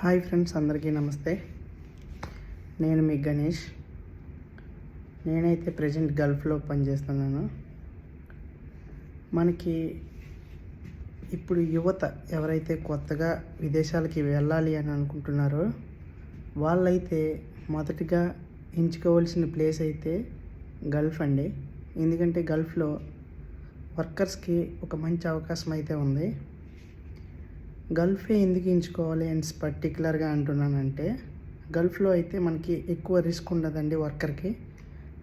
Hi friends అందరికీ నమస్తే. నేను మీ గణేష్. నేనైతే ప్రజెంట్ గల్ఫ్లో పనిచేస్తున్నాను. మనకి ఇప్పుడు యువత ఎవరైతే కొత్తగా విదేశాలకి వెళ్ళాలి అని అనుకుంటున్నారో వాళ్ళైతే మొదటిగా ఎంచుకోవాల్సిన ప్లేస్ అయితే గల్ఫ్ అండి. ఎందుకంటే గల్ఫ్లో వర్కర్స్కి ఒక మంచి అవకాశం అయితే ఉంది. గల్ఫే ఎందుకు ఎంచుకోవాలి అని పర్టికులర్గా అంటున్నానంటే గల్ఫ్లో అయితే మనకి ఎక్కువ రిస్క్ ఉండదండి వర్కర్కి.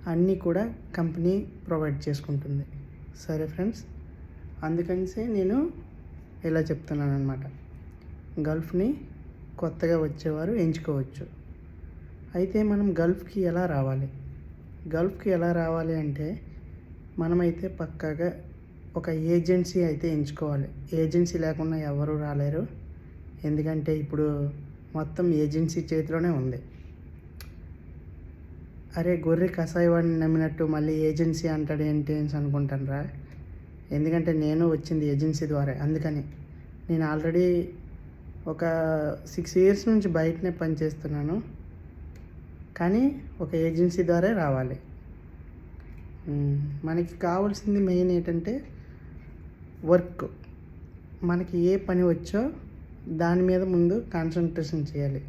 అన్నీ కూడా కంపెనీ ప్రొవైడ్ చేసుకుంటుంది. సరే ఫ్రెండ్స్ అందుకనిసే నేను ఇలా చెప్తున్నాను అనమాట గల్ఫ్ని కొత్తగా వచ్చేవారు ఎంచుకోవచ్చు. అయితే మనం గల్ఫ్కి ఎలా రావాలి? గల్ఫ్కి ఎలా రావాలి అంటే మనమైతే పక్కాగా ఒక ఏజెన్సీ అయితే ఎంచుకోవాలి. ఏజెన్సీ లేకుండా ఎవరు రాలేరు. ఎందుకంటే ఇప్పుడు మొత్తం ఏజెన్సీ చేతిలోనే ఉంది. అరే గొర్రె కషాయవాడిని నమ్మినట్టు మళ్ళీ ఏజెన్సీ అంటాడు ఏంటి అని అనుకుంటాను రా ఎందుకంటే నేను వచ్చింది ఏజెన్సీ ద్వారా. అందుకని నేను ఆల్రెడీ ఒక సిక్స్ ఇయర్స్ నుంచి బయటనే పనిచేస్తున్నాను. కానీ ఒక ఏజెన్సీ ద్వారా రావాలి. మనకి కావాల్సింది మెయిన్ ఏంటంటే వర్క్. మనకి ఏ పని వచ్చో దాని మీద ముందు కాన్సన్ట్రేషన్ చేయాలి.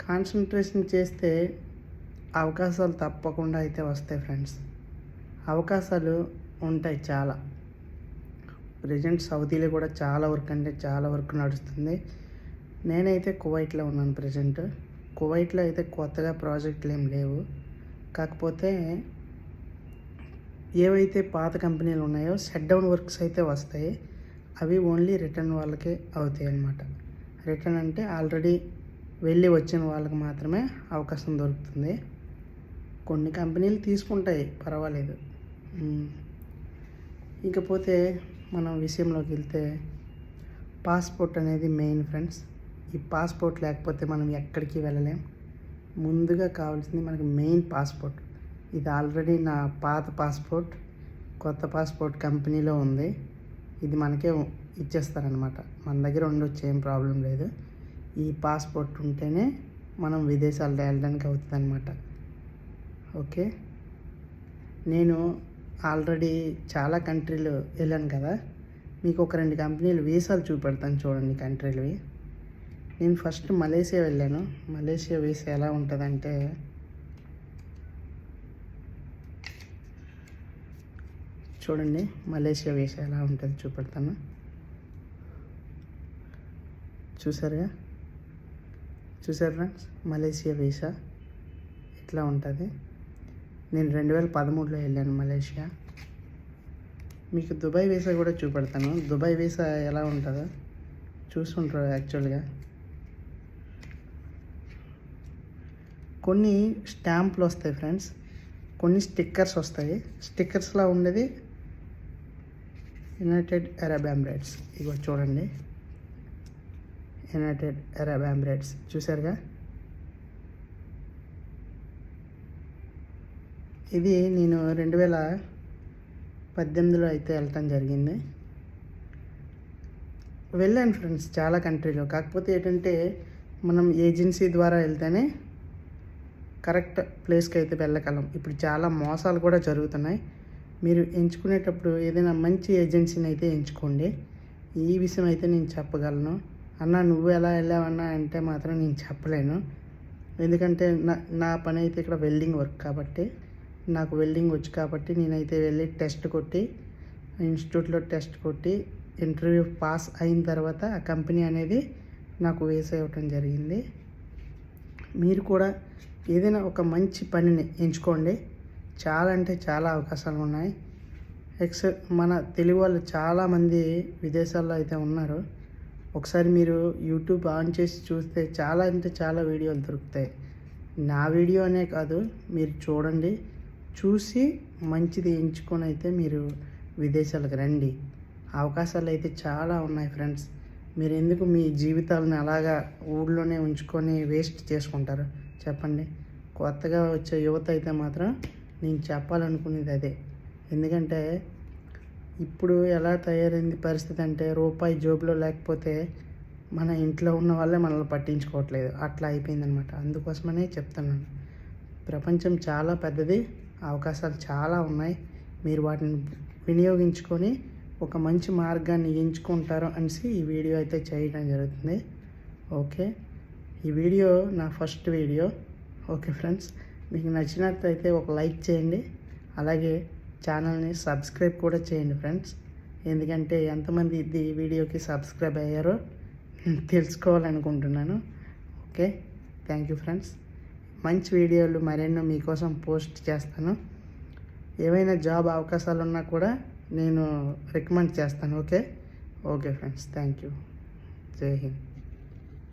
కాన్సన్ట్రేషన్ చేస్తే అవకాశాలు తప్పకుండా అయితే వస్తాయి ఫ్రెండ్స్ అవకాశాలు ఉంటాయి చాలా. ప్రజెంట్ సౌదీలో కూడా చాలా వర్క్ అంటే చాలా వర్క్ నడుస్తుంది. నేనైతే కువైట్లో ఉన్నాను ప్రజెంట్ కువైట్లో అయితే కొత్తగా ప్రాజెక్టులు ఏం లేవు. కాకపోతే ఏవైతే పాత కంపెనీలు ఉన్నాయో షట్ డౌన్ వర్క్స్ అయితే వస్తాయి. అవి ఓన్లీ రిటర్న్ వాళ్ళకే అవుతాయి అన్నమాట. రిటర్న్ అంటే ఆల్రెడీ వెళ్ళి వచ్చిన వాళ్ళకి మాత్రమే అవకాశం దొరుకుతుంది. కొన్ని కంపెనీలు తీసుకుంటాయి పర్వాలేదు. ఇకపోతే మనం విషయంలోకి వెళ్తే పాస్పోర్ట్ అనేది మెయిన్ ఫ్రెండ్స్ ఈ పాస్పోర్ట్ లేకపోతే మనం ఎక్కడికి వెళ్ళలేం. ముందుగా కావాల్సింది మనకి మెయిన్ పాస్పోర్ట్ ఇది ఆల్రెడీ నా పాత పాస్పోర్ట్ కొత్త పాస్పోర్ట్ కంపెనీలో ఉంది. ఇది మనకే ఇచ్చేస్తారనమాట. మన దగ్గర ఉండొచ్చు ఏం ప్రాబ్లం లేదు. ఈ పాస్పోర్ట్ ఉంటేనే మనం విదేశాలు వెళ్ళడానికి అవుతుంది అనమాట ఓకే? నేను ఆల్రెడీ చాలా కంట్రీలు వెళ్ళాను కదా. మీకు ఒక రెండు కంపెనీలు వీసాలు చూపెడతాను చూడండి కంట్రీలవి. నేను ఫస్ట్ మలేషియా వెళ్ళాను. మలేషియా వీసా ఎలా ఉంటుందంటే చూడండి మలేషియా వీసా ఎలా ఉంటుంది చూపెడతాను. చూసారుగా? చూసారు ఫ్రెండ్స్? మలేషియా వీసా ఇట్లా ఉంటుంది? నేను రెండు వేల పదమూడులో వెళ్ళాను మలేషియా. మీకు దుబాయ్ వీసా కూడా చూపెడతాను. దుబాయ్ వీసా ఎలా ఉంటుందో చూస్తుంటారు యాక్చువల్గా. కొన్ని స్టాంపులు వస్తాయి ఫ్రెండ్స్. కొన్ని స్టిక్కర్స్ వస్తాయి. స్టిక్కర్స్లా ఉండేది యునైటెడ్ అరబ్ ఎమిరేట్స్ ఇగో చూడండి. యునైటెడ్ అరబ్ ఎమిరేట్స్ చూసారుగా ఇది నేను రెండు వేల పద్దెనిమిదిలో అయితే వెళ్ళటం జరిగింది. వెళ్ళాను ఫ్రెండ్స్ చాలా కంట్రీలో. కాకపోతే ఏంటంటే మనం ఏజెన్సీ ద్వారా వెళ్తేనే కరెక్ట్ ప్లేస్కి అయితే వెళ్ళగలం. ఇప్పుడు చాలా మోసాలు కూడా జరుగుతున్నాయి. మీరు ఎంచుకునేటప్పుడు ఏదైనా మంచి ఏజెన్సీని అయితే ఎంచుకోండి. ఈ విషయం అయితే నేను చెప్పగలను. అన్న నువ్వు ఎలా వెళ్ళావన్నా అంటే మాత్రం నేను చెప్పలేను. ఎందుకంటే నా నా పని అయితే ఇక్కడ వెల్డింగ్ వర్క్ కాబట్టి నాకు వెల్డింగ్ వచ్చు కాబట్టి నేనైతే వెళ్ళి టెస్ట్ కొట్టి ఇన్స్టిట్యూట్లో టెస్ట్ కొట్టి ఇంటర్వ్యూ పాస్ అయిన తర్వాత ఆ కంపెనీ అనేది నాకు వేసి జరిగింది. మీరు కూడా ఏదైనా ఒక మంచి పనిని ఎంచుకోండి. చాలా అంటే చాలా అవకాశాలు ఉన్నాయి. ఎక్స్ మన తెలుగు వాళ్ళు చాలామంది విదేశాల్లో అయితే ఉన్నారు. ఒకసారి మీరు యూట్యూబ్ ఆన్ చేసి చూస్తే చాలా అంటే చాలా వీడియోలు దొరుకుతాయి. నా వీడియో అనే కాదు మీరు చూడండి. చూసి మంచిది ఎంచుకొని అయితే మీరు విదేశాలకు రండి. అవకాశాలు అయితే చాలా ఉన్నాయి ఫ్రెండ్స్. మీరు ఎందుకు మీ జీవితాలను అలాగా ఊళ్ళోనే ఉంచుకొని వేస్ట్ చేసుకుంటారు? చెప్పండి. కొత్తగా వచ్చే యువత అయితే మాత్రం నేను చెప్పాలనుకునేది అదే. ఎందుకంటే ఇప్పుడు ఎలా తయారైంది పరిస్థితి అంటే రూపాయి జోబులో లేకపోతే మన ఇంట్లో ఉన్న వాళ్ళే మనల్ని పట్టించుకోవట్లేదు. అట్లా అయిపోయిందనమాట అందుకోసమనే చెప్తున్నాను. ప్రపంచం చాలా పెద్దది అవకాశాలు చాలా ఉన్నాయి. మీరు వాటిని వినియోగించుకొని ఒక మంచి మార్గాన్ని ఎంచుకుంటారు అనేసి ఈ వీడియో అయితే చేయడం జరుగుతుంది. ఓకే? ఈ వీడియో నా ఫస్ట్ వీడియో. Okay friends? మీకు నచ్చినట్లయితే ఒక లైక్ చేయండి. అలాగే ఛానల్ని సబ్స్క్రైబ్ కూడా చేయండి ఫ్రెండ్స్. ఎందుకంటే ఎంతమంది ఇది వీడియోకి సబ్స్క్రైబ్ అయ్యారో తెలుసుకోవాలనుకుంటున్నాను. ఓకే? Thank you friends. మంచి వీడియోలు మరెన్నో మీకోసం పోస్ట్ చేస్తాను. ఏవైనా జాబ్ అవకాశాలు ఉన్నా కూడా నేను రికమెండ్ చేస్తాను. Okay? Okay friends. Thank you. జై హింద్.